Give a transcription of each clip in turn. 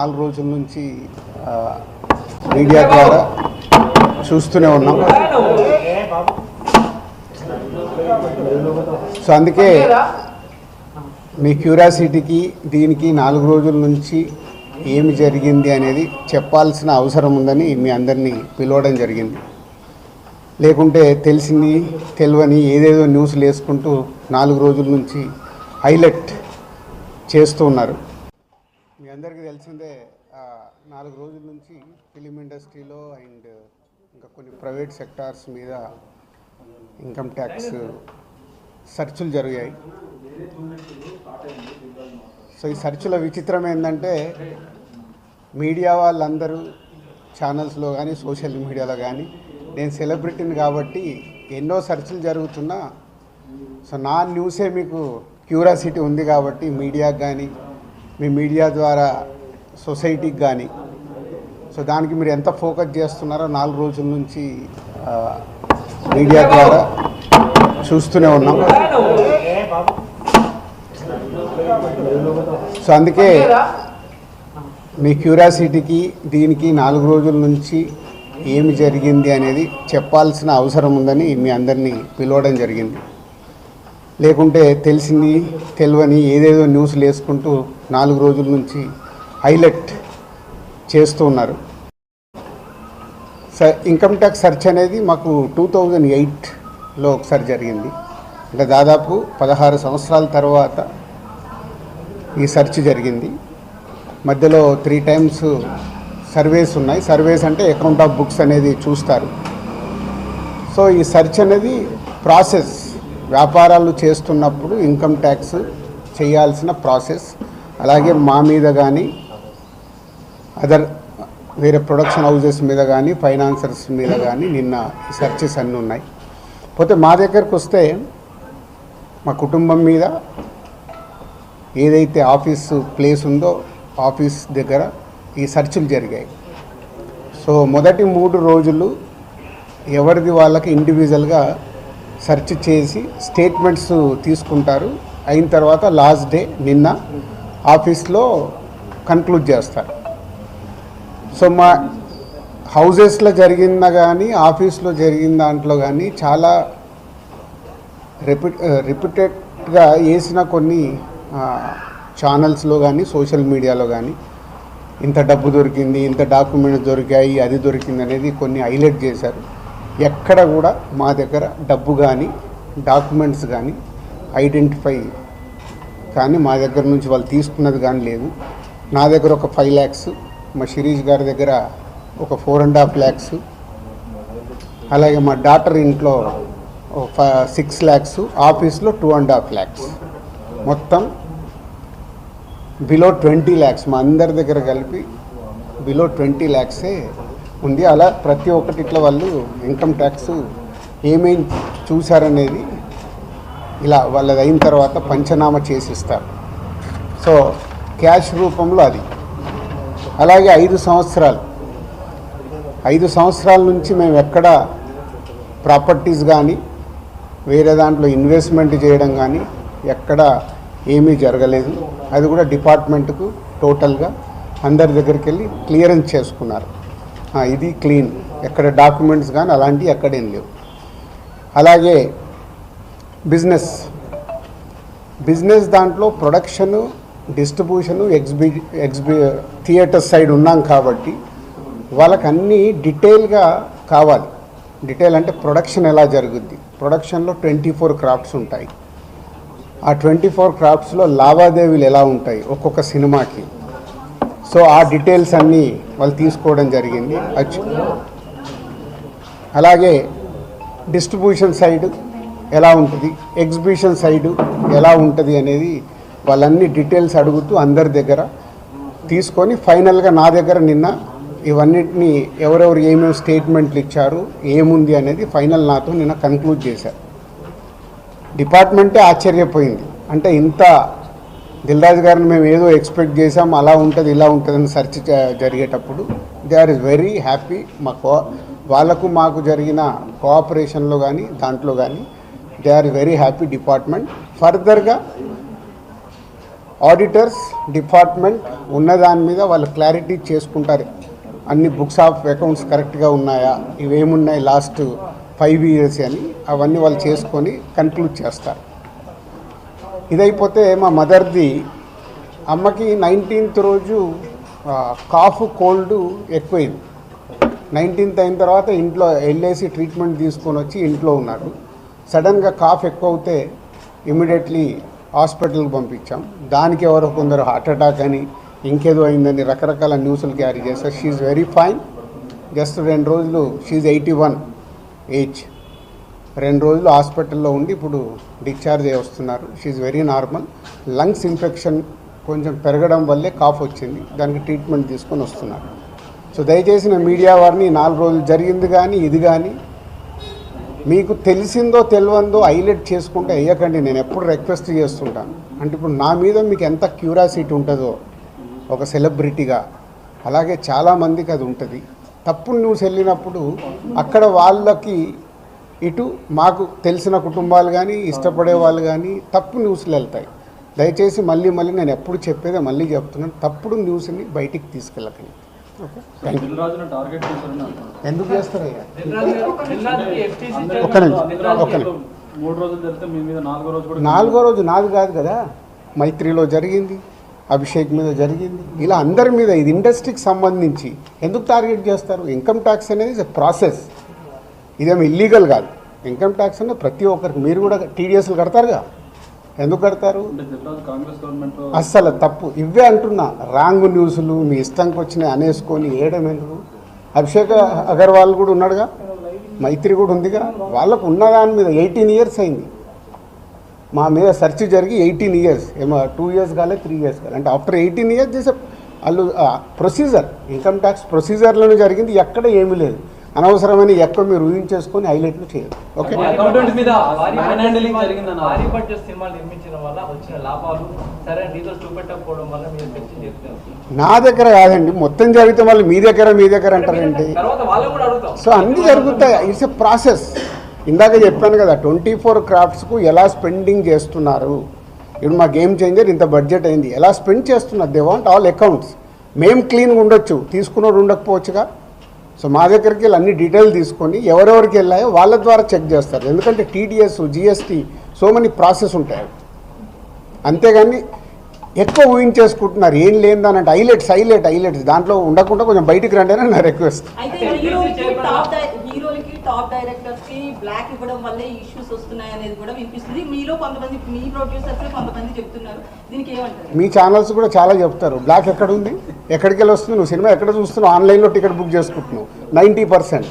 నాలుగు రోజుల నుంచి మీడియా ద్వారా చూస్తూనే ఉన్నాం. సో అందుకే మీ క్యూరియాసిటీకి దీనికి నాలుగు రోజుల నుంచి ఏమి జరిగింది అనేది చెప్పాల్సిన అవసరం ఉందని మీ అందరినీ పిలవడం జరిగింది. లేకుంటే తెలిసింది తెలియని ఏదేదో న్యూస్లు వేసుకుంటూ నాలుగు రోజుల నుంచి హైలైట్ చేస్తూ ఉన్నారు. అందరికీ తెలిసిందే నాలుగు రోజుల నుంచి ఫిలిం ఇండస్ట్రీలో అండ్ ఇంకా కొన్ని ప్రైవేట్ సెక్టార్స్ మీద ఇన్కమ్ ట్యాక్స్ సర్చులు జరిగాయి. సో ఈ సర్చుల విచిత్రం ఏంటంటే మీడియా వాళ్ళందరూ ఛానల్స్లో కానీ సోషల్ మీడియాలో కానీ నేను సెలబ్రిటీని కాబట్టి ఎన్నో సర్చులు జరుగుతున్నా. సో నా న్యూసే మీకు క్యూరాసిటీ ఉంది కాబట్టి మీడియాకి కానీ మీ మీడియా ద్వారా సొసైటీకి కానీ సో దానికి మీరు ఎంత ఫోకస్ చేస్తున్నారో నాలుగు రోజుల నుంచి మీడియా ద్వారా చూస్తూనే ఉన్నాం. సో అందుకే మీ క్యూరియాసిటీకి దీనికి నాలుగు రోజుల నుంచి ఏమి జరిగింది అనేది చెప్పాల్సిన అవసరం ఉందని మీ అందరినీ పిలవడం జరిగింది. లేకుంటే తెలిసింది తెలియని ఏదేదో న్యూస్లు వేసుకుంటూ నాలుగు రోజుల నుంచి హైలైట్ చేస్తూ ఉన్నారు. స ఇన్కమ్ ట్యాక్స్ సెర్చ్ అనేది మాకు టూ థౌజండ్ ఎయిట్లో ఒకసారి జరిగింది. అంటే దాదాపు పదహారు సంవత్సరాల తర్వాత ఈ సెర్చ్ జరిగింది. మధ్యలో త్రీ టైమ్స్ సర్వేస్ ఉన్నాయి. సర్వేస్ అంటే అకౌంట్ ఆఫ్ బుక్స్ అనేది చూస్తారు. సో ఈ సెర్చ్ అనేది ప్రాసెస్ వ్యాపారాలు చేస్తున్నప్పుడు ఇన్కమ్ ట్యాక్స్ చేయాల్సిన ప్రాసెస్ అలాగే మా మీద కానీ అదర్ వేరే ప్రొడక్షన్ హౌజెస్ మీద కానీ ఫైనాన్సర్స్ మీద కానీ నిన్న సెర్చెస్ అన్నీ ఉన్నాయి. పోతే మా దగ్గరకు వస్తే మా కుటుంబం మీద ఏదైతే ఆఫీసు ప్లేస్ ఉందో ఆఫీస్ దగ్గర ఈ సెర్చులు జరిగాయి. సో మొదటి మూడు రోజులు ఎవరిది వాళ్ళకి ఇండివిజువల్గా సెర్చ్ చేసి స్టేట్మెంట్స్ తీసుకుంటారు. అయిన తర్వాత లాస్ట్ డే నిన్న ఆఫీస్లో కన్క్లూడ్ చేస్తారు. సో మా హౌజెస్లో జరిగిన కానీ ఆఫీస్లో జరిగిన దాంట్లో కానీ చాలా రిపీట్ రిపీటెడ్గా వేసిన కొన్ని ఛానల్స్లో కానీ సోషల్ మీడియాలో కానీ ఇంత డబ్బు దొరికింది ఇంత డాక్యుమెంట్స్ దొరికాయి అది దొరికింది అనేది కొన్ని హైలైట్ చేశారు. ఎక్కడ కూడా మా దగ్గర డబ్బు కానీ డాక్యుమెంట్స్ కానీ ఐడెంటిఫై కానీ మా దగ్గర నుంచి వాళ్ళు తీసుకున్నది కానీ లేదు నా దగ్గర ఒక ఫైవ్ ల్యాక్స్ మా శిరీష్ గారి దగ్గర ఒక ఫోర్ అండ్ హాఫ్ ల్యాక్స్ అలాగే మా డాటర్ ఇంట్లో సిక్స్ ల్యాక్స్ ఆఫీస్లో టూ అండ్ హాఫ్ ల్యాక్స్. మొత్తం బిలో ట్వంటీ ల్యాక్స్ మా అందరి దగ్గర కలిపి బిలో ట్వంటీ ల్యాక్సే ఉంది. అలా ప్రతి ఒక్కటి ఇట్లా వాళ్ళు ఇన్కమ్ ట్యాక్స్ ఏమేం చూశారనేది ఇలా వాళ్ళది అయిన తర్వాత పంచనామా చేసిస్తారు. సో క్యాష్ రూపంలో అది. అలాగే ఐదు సంవత్సరాలు. ఐదు సంవత్సరాల నుంచి మేము ఎక్కడ ప్రాపర్టీస్ కానీ వేరే దాంట్లో ఇన్వెస్ట్మెంట్ చేయడం కానీ ఎక్కడ ఏమీ జరగలేదు. అది కూడా డిపార్ట్మెంట్కు టోటల్గా అందరి దగ్గరికి వెళ్ళి క్లియరెన్స్ చేసుకున్నారు. ఇది క్లీన్. ఎక్కడ డాక్యుమెంట్స్ కానీ అలాంటివి ఎక్కడేం లేవు. అలాగే బిజినెస్. బిజినెస్ దాంట్లో ప్రొడక్షను డిస్ట్రిబ్యూషను ఎగ్జిబి ఎగ్జిబి థియేటర్ సైడ్ ఉన్నాం కాబట్టి వాళ్ళకి అన్నీ డీటెయిల్గా కావాలి. డీటెయిల్ అంటే ప్రొడక్షన్ ఎలా జరుగుద్ది? ప్రొడక్షన్లో ట్వంటీ ఫోర్ క్రాఫ్ట్స్ ఉంటాయి. ఆ ట్వంటీ ఫోర్ క్రాఫ్ట్స్లో లావాదేవీలు ఎలా ఉంటాయి ఒక్కొక్క సినిమాకి? సో ఆ డీటెయిల్స్ అన్నీ వాళ్ళు తీసుకోవడం జరిగింది. అలాగే డిస్ట్రిబ్యూషన్ సైడ్ ఎలా ఉంటుంది? ఎగ్జిబిషన్ సైడ్ ఎలా ఉంటుంది అనేది వాళ్ళన్ని డీటెయిల్స్ అడుగుతూ అందరి దగ్గర తీసుకొని ఫైనల్గా నా దగ్గర నిన్న ఇవన్నిటిని ఎవరెవరు ఏమేమి స్టేట్మెంట్లు ఇచ్చారు ఏముంది అనేది ఫైనల్ నాతో నిన్న కన్క్లూడ్ చేశారు డిపార్ట్మెంటే ఆశ్చర్యపోయింది. అంటే ఇంత దిల్రాజు గారిని మేము ఏదో ఎక్స్పెక్ట్ చేసాం అలా ఉంటుంది ఇలా ఉంటుందని సెర్చ్ జరిగేటప్పుడు they are is very happy మా కో వాళ్ళకు మాకు జరిగిన కోఆపరేషన్లో కానీ దాంట్లో కానీ they are very happy department. ఫర్దర్గా ఆడిటర్స్ డిపార్ట్మెంట్ ఉన్న దాని మీద వాళ్ళు క్లారిటీ చేసుకుంటారు. అన్ని బుక్స్ ఆఫ్ అకౌంట్స్ కరెక్ట్గా ఉన్నాయా ఇవేమున్నాయి లాస్ట్ ఫైవ్ ఇయర్స్ అని అవన్నీ వాళ్ళు చేసుకొని కన్క్లూడ్ చేస్తారు. ఇదైపోతే మా మదర్ది అమ్మకి నైన్టీన్త్ రోజు కాఫ్ కోల్డ్ ఎక్కువైంది. నైన్టీన్త్ అయిన తర్వాత ఇంట్లో వెళ్ళేసి ట్రీట్మెంట్ తీసుకొని వచ్చి ఇంట్లో ఉన్నారు. సడన్గా కాఫ్ ఎక్కువ అవుతే ఇమీడియట్లీ హాస్పిటల్కి పంపించాం. దానికి ఎవరో కొందరు హార్ట్ అటాక్ అని ఇంకేదో అయిందని రకరకాల న్యూస్లు క్యారీ చేస్తారు షీఈ్ వెరీ ఫైన్ జస్ట్ రెండు రోజులు షీఈ్ ఎయిటీ వన్ ఏజ్ రెండు రోజులు హాస్పిటల్లో ఉండి ఇప్పుడు డిశ్చార్జ్ అయ్యి వస్తున్నారు. She's very normal lungs infection కొంచెం పెరగడం వల్లే కాఫ్ వచ్చింది. దానికి ట్రీట్మెంట్ తీసుకొని వస్తున్నారు. సో దయచేసి మీడియా వారిని నాలుగు రోజులు జరిగింది కానీ ఇది కానీ మీకు తెలిసిందో తెలియందో హైలైట్ చేసుకుంటే అయ్యకండి నేను ఎప్పుడు రిక్వెస్ట్ చేస్తుంటాను. అంటే ఇప్పుడు నా మీద మీకు ఎంత క్యూరాసిటీ ఉంటుందో ఒక సెలబ్రిటీగా అలాగే చాలామందికి అది ఉంటుంది. తప్పుడు న్యూస్ వెళ్ళినప్పుడు అక్కడ వాళ్ళకి ఇటు మాకు తెలిసిన కుటుంబాలు కానీ ఇష్టపడే వాళ్ళు కానీ తప్పు న్యూస్లు వెళ్తాయి. దయచేసి మళ్ళీ మళ్ళీ నేను ఎప్పుడు చెప్పేదే మళ్ళీ చెప్తున్నాను. తప్పుడు న్యూస్ని బయటికి తీసుకెళ్ళకండి. ఎందుకు చేస్తారయ్యా? ఒక్క నిమిషం, ఒక్క నిమిషం. నాలుగో రోజు నాది కాదు కదా. మైత్రిలో జరిగింది అభిషేక్ మీద జరిగింది. ఇలా అందరి మీద ఇది ఇండస్ట్రీకి సంబంధించి ఎందుకు టార్గెట్ చేస్తారు? ఇన్కమ్ ట్యాక్స్ అనేది ప్రాసెస్. ఇదేమో ఇల్లీగల్ కాదు. ఇన్కమ్ ట్యాక్స్ అనేది ప్రతి ఒక్కరికి మీరు కూడా టీడీఎస్లు కడతారుగా? ఎందుకు కడతారు? అస్సలు తప్పు. ఇవే అంటున్నా. రాంగ్ న్యూస్లు మీ ఇష్టంకి వచ్చినాయి అనేసుకొని వేయడం ఎందుకు? అభిషేక్ అగర్వాల్ కూడా ఉన్నాడుగా? మైత్రి కూడా ఉందిగా? వాళ్ళకు ఉన్న దాని మీద ఎయిటీన్ ఇయర్స్ అయింది. మా మీద సెర్చ్ జరిగి ఎయిటీన్ ఇయర్స్ ఏమో టూ ఇయర్స్ కాలే త్రీ ఇయర్స్ కాలే. అంటే ఆఫ్టర్ ఎయిటీన్ ఇయర్స్ చేసే వాళ్ళు ప్రొసీజర్ ఇన్కమ్ ట్యాక్స్ ప్రొసీజర్లోనే జరిగింది. ఎక్కడ ఏమీ లేదు. అనవసరమైన ఎక్కువ మీరు ఊహించేసుకొని హైలైట్లు చేయరు ఓకే? అకౌంటెంట్ మీద మ్యాన్ హ్యాండిలింగ్ జరిగిందన్న భారీ బడ్జెట్ సినిమాలు నిర్మించడం వల్ల వచ్చిన లాభాలు సరైన రీతిలో చూపెట్టకపోవడం వల్ల మీరు చర్చ చేస్తున్నారు. నా దగ్గర కాదండి మొత్తం జరిగితే మళ్ళీ మీ దగ్గర మీ దగ్గర అంటారేంటి తర్వాత వాళ్ళని కూడా అడుగుతాం. సో అన్నీ జరుగుతాయి. ఇట్స్ ఎ ప్రాసెస్ ఇందాక చెప్పాను కదా ట్వంటీ ఫోర్ క్రాఫ్ట్స్కు ఎలా స్పెండింగ్ చేస్తున్నారు? ఇప్పుడు మా గేమ్ చేంజర్ ఇంత బడ్జెట్ అయింది. ఎలా స్పెండ్ చేస్తున్నారు? దే వాంట్ ఆల్ అకౌంట్స్ మేము క్లీన్గా ఉండొచ్చు. తీసుకున్నోడు ఉండకపోవచ్చుగా. సో మా దగ్గరికి వెళ్ళి అన్ని డీటెయిల్ తీసుకొని ఎవరెవరికి వెళ్ళాయో వాళ్ళ ద్వారా చెక్ చేస్తారు. ఎందుకంటే TDS GST so many process ఉంటాయి. అంతేగాని ఎక్కువ ఊహించేసుకుంటున్నారు ఏం లేదని హైలైట్స్ హైలైట్ హైలైట్స్. దాంట్లో ఉండకుండా కొంచెం బయటికి రండి అని నా రిక్వెస్ట్. అయితే అంటే హీరోలకి చేపట్టాలి. టాప్ డై- హీరోలకి టాప్ డైరెక్టర్స్కి బ్లాక్ ఇవ్వడం వల్లే ఇష్యూస్ వస్తున్నాయి అనేది కూడా వినిపిస్తుంది. మీలో కొంతమంది మీ ప్రొడ్యూసర్స్ కొంతమంది చెప్తున్నారు. దీనికి ఏమంటారు? మీ ఛానల్స్ కూడా చాలా చెప్తారు. బ్లాక్ ఎక్కడ ఉంది ఎక్కడికి వెళ్ళి వస్తుంది నువ్వు సినిమా ఎక్కడ చూస్తున్నావు? ఆన్లైన్లో టికెట్ బుక్ చేసుకుంటున్నావు. Ninety percent.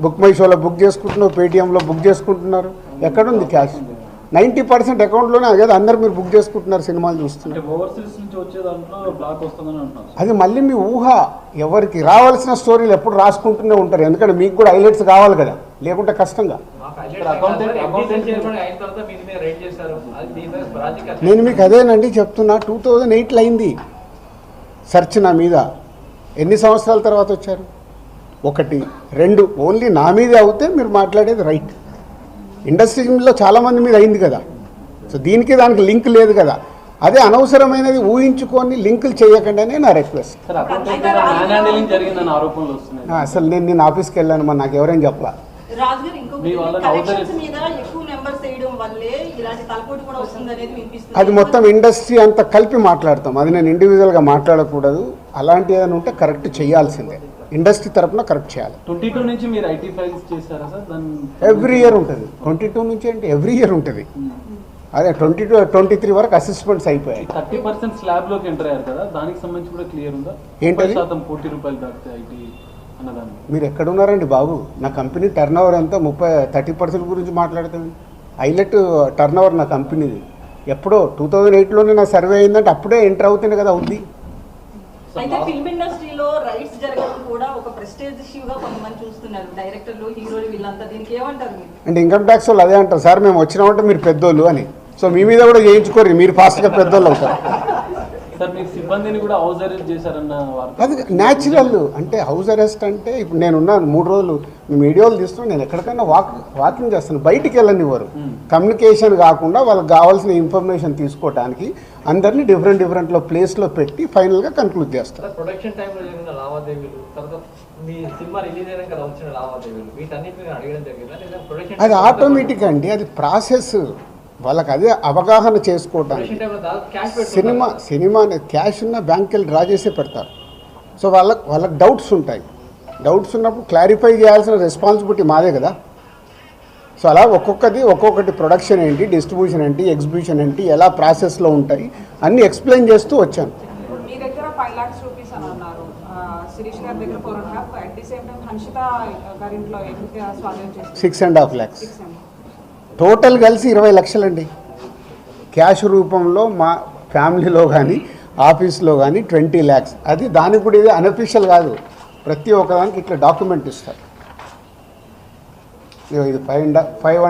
బుక్ మై షోలో బుక్ చేసుకుంటున్నావు. పేటీఎంలో బుక్ చేసుకుంటున్నారు. ఎక్కడుంది క్యాష్ నైంటీ పర్సెంట్ అకౌంట్లోనే కదా అందరు మీరు బుక్ చేసుకుంటున్నారు సినిమాలు అంటే చూస్తున్నారు అది మళ్ళీ మీ ఊహ ఎవరికి రావాల్సిన స్టోరీలు ఎప్పుడు రాసుకుంటూనే ఉంటారు ఎందుకంటే మీకు కూడా హైలైట్స్ కావాలి కదా లేకుంటే కష్టంగా. నేను మీకు అదేనండి చెప్తున్నా టూ థౌజండ్ ఎయిట్లో అయింది సెర్చ్ నా మీద. ఎన్ని సంవత్సరాల తర్వాత వచ్చారు? ఒకటి రెండు ఓన్లీ నా మీదే అవుతే మీరు మాట్లాడేది రైట్. ఇండస్ట్రీలో చాలామంది మీద అయింది కదా. సో దీనికి దానికి లింక్ లేదు కదా. అదే అనవసరమైనది ఊహించుకొని లింకులు చేయకండి అనే నా రిక్వెస్ట్. అసలు నేను నేను ఆఫీస్కి వెళ్ళాను మరి నాకు ఎవరైనా చెప్పాల? అది మొత్తం ఇండస్ట్రీ అంతా కలిపి మాట్లాడతాం. అది నేను ఇండివిజువల్గా మాట్లాడకూడదు. అలాంటి ఏదైనా ఉంటే కరెక్ట్ చేయాల్సిందే. ఇండస్ట్రీ తరపున కరెక్ట్ చేయాలి. ట్వంటీ టూ నుంచి మీరు ఐటీ ఫైల్స్ చేశారా సార్? దాని ఎవ్రీ ఇయర్ ఉంటుంది. ట్వంటీ టూ నుంచి అంటే ఎవ్రీ ఇయర్ ఉంటుంది. అదే ట్వంటీ టూ ట్వంటీ త్రీ వరకు అసిస్ట్మెంట్స్ అయిపోయాయి. థర్టీ పర్సెంట్ స్లాబ్లోకి ఎంటర్ అయ్యారు కదా దానికి సంబంధించి కూడా క్లియర్ ఉందా? ముప్పై శాతం కోటి రూపాయలు దాటితే ఐటీ అన్నదాన్ని. మీరు ఎక్కడున్నారండి బాబు? నా కంపెనీ టర్న్ ఓవర్ ఎంత? ముప్పై థర్టీ పర్సెంట్ గురించి మాట్లాడతాను హైలైట్ టర్న్ ఓవర్ నా కంపెనీది. ఎప్పుడో టూ థౌజండ్ ఎయిట్లోనే నా సర్వే అయిందంటే అప్పుడే ఎంటర్ అవుతుంది కదా అవుద్ది. అయితే ఫిల్మ్ ఇండస్ట్రీలో రైట్స్ జరగడం కూడా ఒక ప్రెస్టేజ్ ఇష్యూగా కొంతమంది చూస్తున్నారు. డైరెక్టర్లు హీరోలు వీళ్ళంతా దీనికి ఏమంటారు మీరు? అంటే ఇన్కమ్ ట్యాక్స్ వాళ్ళు అదే అంటారు. సార్ మేము వచ్చినామంటే మీరు పెద్దోళ్ళు అని. సో మీ మీద కూడా చేయించుకోరు మీరు ఫాస్ట్గా పెద్దోళ్ళు అవుతారు. అది న్యాచురల్ అంటే హౌస్ అరెస్ట్ అంటే ఇప్పుడు నేను ఉన్నాను మూడు రోజులు మీ వీడియోలు తీస్తున్నాను నేను ఎక్కడికైనా వాక్ వాకింగ్ చేస్తాను బయటికి వెళ్ళనివ్వరు. కమ్యూనికేషన్ కాకుండా వాళ్ళకి కావాల్సిన ఇన్ఫర్మేషన్ తీసుకోవడానికి అందరినీ డిఫరెంట్ డిఫరెంట్లో ప్లేస్లో పెట్టి ఫైనల్గా కన్క్లూడ్ ప్రొడక్షన్ టైంలో జరిగిన లావాదేవీలు తర్వాత ప్రొడక్షన్ అది ఆటోమేటిక్ అండి అది ప్రాసెస్ వాళ్ళకి అదే అవగాహన చేసుకోవడానికి సినిమా సినిమా అనేది క్యాష్ ఉన్న బ్యాంక్ వెళ్ళి డ్రా చేసే పెడతారు. సో వాళ్ళకి వాళ్ళకి డౌట్స్ ఉంటాయి. డౌట్స్ ఉన్నప్పుడు క్లారిఫై చేయాల్సిన రెస్పాన్సిబిలిటీ మాదే కదా. సో అలా ఒక్కొక్కది ఒక్కొక్కటి ప్రొడక్షన్ ఏంటి డిస్ట్రిబ్యూషన్ ఏంటి ఎగ్జిబిషన్ ఏంటి ఎలా ప్రాసెస్లో ఉంటాయి అన్నీ ఎక్స్ప్లెయిన్ చేస్తూ వచ్చాను. Six and half lakhs total కలిసి ఇరవై లక్షలండి. క్యాష్ రూపంలో మా ఫ్యామిలీలో కానీ ఆఫీస్లో కానీ ట్వంటీ ల్యాక్స్. అది దానికి కూడా ఇది అన్అఫీషియల్ కాదు. ప్రతి ఒక్కదానికి ఇట్లా డాక్యుమెంట్ ఇస్తారు. ఇది ఫైవ్ అండ్ ఫైవ్